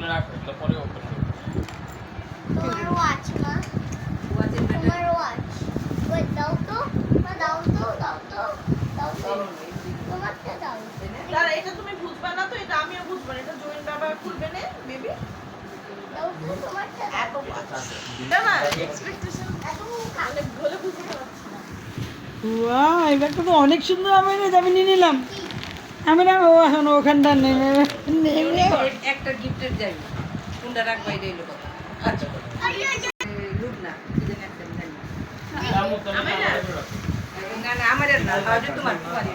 এগুলো রাখো এগুলো পরে ওপেন এটা তুমি বুঝবে না তো এটা আমিও বুঝব না। এটা জয়েন বাবা খুলবে না বেবি দাও তো তোমারটা এত এটা না এক্সপেকটেশন এত অনেক ভালো বুঝতে পারছি না। ওয়াও এই তো অনেক সুন্দর আমি নিয়ে নিলাম। আমি না ও এখন ওখানটা নেমে নেমে একটা গিফটের যাই কোনটা রাখবা এটা হলো কথা। আচ্ছা লুক না আমার না তোমার ছোট?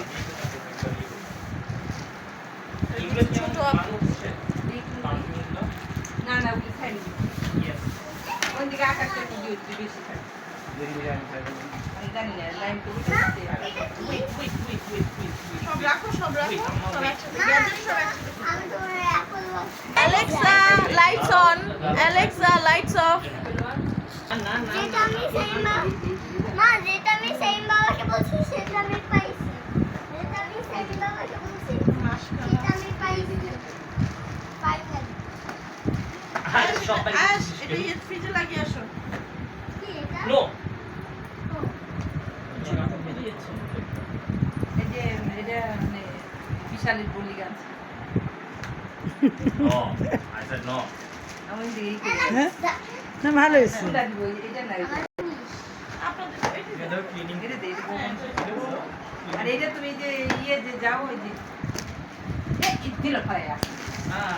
না না. ওই দিকে আকাশটা বেশি খাই না Alexa lights on Alexa lights off না, না, যেটা না, আমি না, সেই না, মা যেটা আমি সেই বাবাকে বলছি সেটা আমি পাইছি। যেটা আমি সেই বাবাকে বলছি সেটা আমি পাইছি ফাইনালি আশ এটা ফ্রিজে লাগিয়ে আসো। কি এটা No. এই যে এটা মানে বিশালের বলি। হ্যাঁ না ভালো হয়েছে এটা এটা। এটা এটা এটা। হ্যাঁ, আর এইটা তুমি যে ইয়ে যে যাও ওই যে দিল পায়া Ah.